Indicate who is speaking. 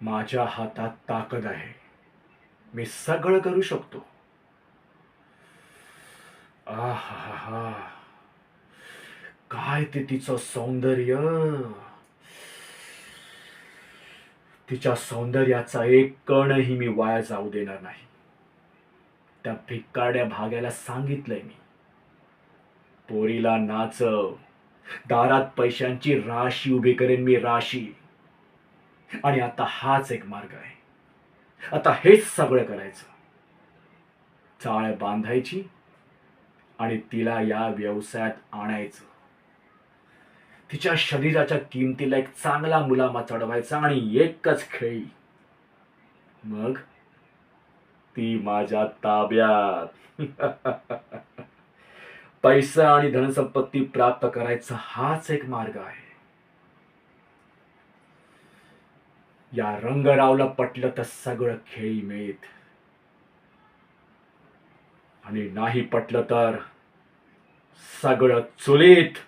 Speaker 1: माझ्या हातात ताकद आहे. मी सगळं करू शकतो. आहा काय ते तिचं सौंदर्य? तिच्या सौंदर्याचा एक कणही मी वाया जाऊ देणार नाही. त्या भिक्कारड्या भाग्याला सांगितलंय मी. पोरीला नाचव. दारात पैशांची राशी उभी करेन मी राशी. आणि आता हाच एक मार्ग आहे. आता हेच सगळं करायचं. चाळ बांधायची आणि तिला या व्यवसायात आणायचं. तिच्या शरीराच्या किमतीला एक चांगला मुलामा चढवायचा आणि एकच खेळी. मग ती माझ्या ताब्यात. पैसा आणि धनसंपत्ती प्राप्त करायचा हाच एक मार्ग आहे. या रंगरावला पटलं तर सगळं खेळी मिळत आणि नाही पटलं तर सगळं चुलीत